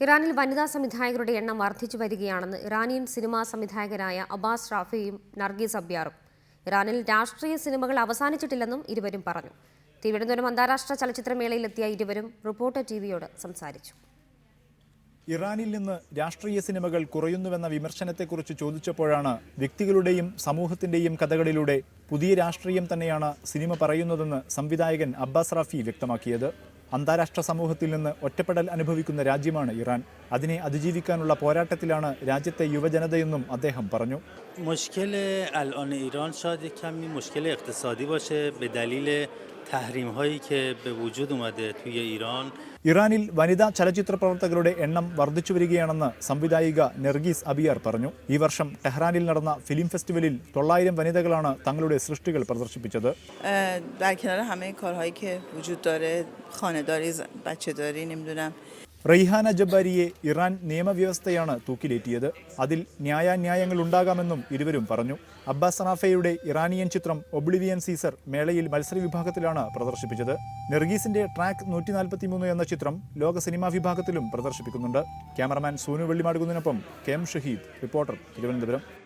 ഇറാനിൽ വനിതാ സംവിധായകരുടെ എണ്ണം വർദ്ധിച്ചു വരികയാണെന്ന് ഇറാനിയൻ സിനിമാ സംവിധായകരായ അബ്ബാസ് റാഫിയും നർഗീസ് അബ്യാറും. ഇറാനിൽ രാഷ്ട്രീയ സിനിമകൾ അവസാനിച്ചിട്ടില്ലെന്നും ഇരുവരും പറഞ്ഞു. തിരുവനന്തപുരം അന്താരാഷ്ട്ര ചലച്ചിത്രമേളയിലെത്തിയ ഇരുവരും റിപ്പോർട്ടർ ടിവിയോട് സംസാരിച്ചു. ഇറാനിൽ നിന്ന് രാഷ്ട്രീയ സിനിമകൾ കുറയുന്നുവെന്ന വിമർശനത്തെക്കുറിച്ച് ചോദിച്ചപ്പോഴാണ് വ്യക്തികളുടെയും സമൂഹത്തിന്റെയും കഥകളിലൂടെ പുതിയ രാഷ്ട്രീയം തന്നെയാണ് സിനിമ പറയുന്നതെന്ന് സംവിധായകൻ അബ്ബാസ് റാഫി വ്യക്തമാക്കിയത്. അന്താരാഷ്ട്ര സമൂഹത്തിൽ നിന്ന് ഒറ്റപ്പെടൽ അനുഭവിക്കുന്ന രാജ്യമാണ് ഇറാൻ അതിനെ അതിജീവിക്കാനുള്ള പോരാട്ടത്തിലാണ് രാജ്യത്തെ യുവജനതയെന്നും അദ്ദേഹം പറഞ്ഞു مشکل الان ایران شاید یک کمی مشکل اقتصادی باشه به دلیل تحریم هایی که به وجود اومده توی ایران ഇറാനിൽ വനിതാ ചലച്ചിത്ര പ്രവർത്തകരുടെ എണ്ണം വർദ്ധിച്ചു വരികയാണെന്ന് സംവിധായിക നെർഗീസ് അബിയാർ പറഞ്ഞു ഈ വർഷം ടെഹ്റാനിൽ നടന്ന ഫിലിം ഫെസ്റ്റിവലിൽ തൊള്ളായിരം വനിതകളാണ് തങ്ങളുടെ സൃഷ്ടികൾ പ്രദർശിപ്പിച്ചത് اه، در کنار همه کارهایی که وجود داره خانهداری بچه داری نمیدونم റെയ്ഹാന ജബ്ബാരിയെ ഇറാൻ നിയമവ്യവസ്ഥയാണ് തൂക്കിലേറ്റിയത്. അതിൽ ന്യായാന്യായങ്ങൾ ഉണ്ടാകാമെന്നും ഇരുവരും പറഞ്ഞു. അബ്ബാസ് സനാഫയുടെ ഇറാനിയൻ ചിത്രം ഒബ്ലിവിയൻ സീസർ മേളയിൽ മത്സര വിഭാഗത്തിലാണ് പ്രദർശിപ്പിച്ചത്. നെർഗീസിന്റെ ട്രാക്ക് നൂറ്റി നാൽപ്പത്തിമൂന്ന് എന്ന ചിത്രം ലോക സിനിമാ വിഭാഗത്തിലും പ്രദർശിപ്പിക്കുന്നുണ്ട്. Cameraman Sunu വെള്ളിമാടുകുന്നതിനൊപ്പം K M Shaheed reporter Thiruvananthapuram.